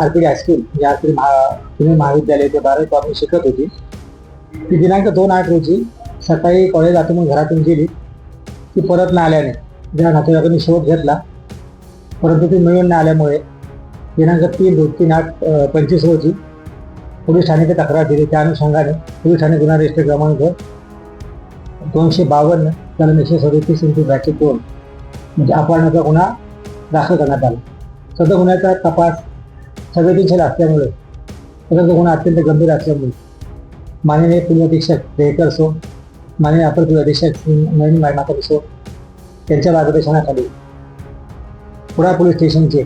RPD high school म्हणजे RPD महा पुणे महाविद्यालय ते बारावी पासून शिकत होती. ती दिनांक दोन आठ रोजी सकाळी कॉलेज आतून म्हणून घरातून गेली. ती परत न आल्याने ज्या नातेवाईकांनी शोध घेतला परंतु ती मिळून न आल्यामुळे दिनांक तीन दोन तीन आठ पंचवीस रोजी पोलीस ठाण्याची तक्रार दिली. त्या अनुषंगाने पोलीस ठाणे गुन्हा रजिस्टर क्रमांक दोनशे बावन्न कलम एकशे सदतीस इंटू ब्रॅकेट दोन म्हणजे अपहरणाचा गुन्हा दाखल करण्यात आला. सदर गुन्ह्याचा तपास संवेदनशील असल्यामुळे. सदर गुन्हा अत्यंत गंभीर असल्यामुळे. माननीय पोलीस अधीक्षक देहकर सो माननीय अपर पोलीस अधीक्षक नवीन माता सो त्यांच्या मार्गदर्शनाखाली कुडा पोलीस स्टेशनचे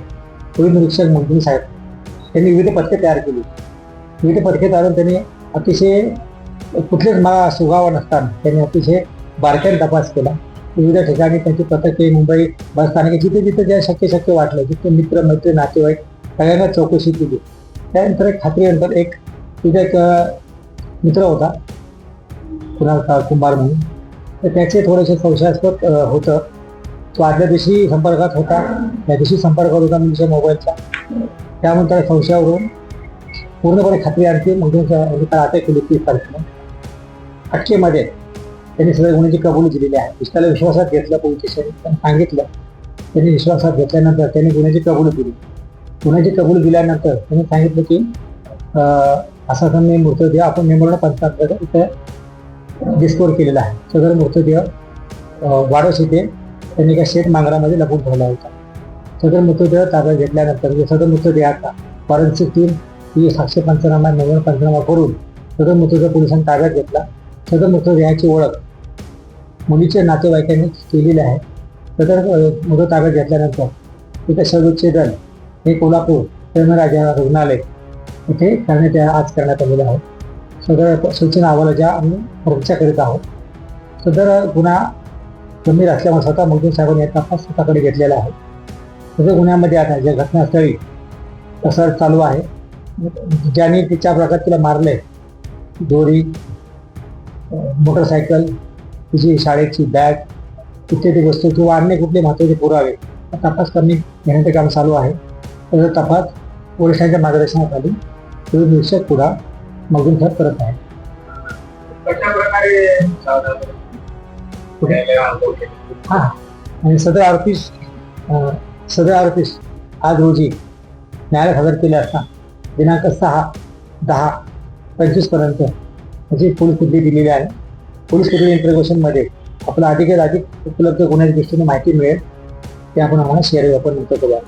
पोलीस निरीक्षक मंत्री साहेब यांनी विविध पथके तयार केली. विविध पथके चालून त्यांनी अतिशय कुठलेच मला सुगावा नसताना त्यांनी अतिशय बारकाईने तपास केला. विविध ठिकाणी त्यांची पथके मुंबई बस स्थानके जिथे जिथे ज्या शक्य शक्य वाटलं जिथे मित्र मैत्री नातेवाईक सगळ्यांना चौकशी केली त्यानंतर एक खात्रीनंतर एक तिथे एक मित्र होता कुणाल कुंभार म्हणून. तर त्याचे थोडेसे संशयास्पद होतं. तो आदल्या दिवशी संपर्कात होता. त्या दिवशी संपर्कात होता म्हणजे मोबाईलचा. त्यामुळे संशयावरून पूर्णपणे खात्री आणखी म्हणजे, मग म्हणजे त्याला अटक केली तीस तारखेला. अटकेमध्ये त्यांनी सगळ्या गुन्ह्याची कबुली दिलेली आहे. त्याला विश्वासात घेतलं पोलीस स्टेशन सांगितलं. त्यांनी विश्वासात घेतल्यानंतर त्यांनी गुन्ह्याची कबुली दिली. पुण्याची कबूल दिल्यानंतर त्यांनी सांगितलं की असा असं मी मृतदेह आपण मेमोरण पंचांतर इथे डिस्कोर केलेला आहे. सदर मृतदेह अं, वाडोस येथे त्यांनी एका शेत मांगरामध्ये लपून ठेवला होता. सदर मृतदेह ताब्यात घेतल्यानंतर म्हणजे सदर मृतदेहाचा फॉरेन्सिक टीम ही साक्षी पंचनामा मेमोरण पंचनामा करून सदर मृतदेह पोलिसांनी ताब्यात घेतला. सदर मृतदेहाची ओळख मुलीच्या नातेवाईकांनी केलेली आहे. सदर मृत ताब्यात घेतल्यानंतर तिथे शवविच्छेदन हे कोल्हापूर प्रेमराजा रुग्णालय. इथे करण्यात आज करण्यात आलेलं आहे. सदर सूचना अहवालाच्या आम्ही परीक्षा करीत आहोत सदर गुन्हा गंभीर असल्यामुळे स्वतः मुलगी साहेबांनी या तपास स्वतःकडे घेतलेला आहे. सदर गुन्ह्यामध्ये आता ज्या घटनास्थळी सर्च चालू आहे ज्यांनी तिच्या प्रकार तिला मारले दोरी मोटरसायकल तिची शाळेची बॅग इत्यादी वस्तू किंवा अन्य कुठले महत्त्वाचे पुरावे तपास कमी घेण्याचे काम चालू आहे. त्याचा तपास पोलिसांच्या मार्गदर्शनाखाली पोलीस निरीक्षक पुढा मगून ठर करत आहे हा आणि सदर आरोपीस अं, सदर आरोपीस आज रोजी न्यायालयात हजर केले असता दिनांक सहा दहा पंचवीसपर्यंत त्याची पोलीस कुठली दिलेली आहे पोलीस कुठली इंटरव्हेशनमध्ये आपला अधिक अधिक उपलब्ध गुन्ह्याच्या दृष्टीने माहिती मिळेल ते आपण आम्हाला शेअर आपण नंतर करूया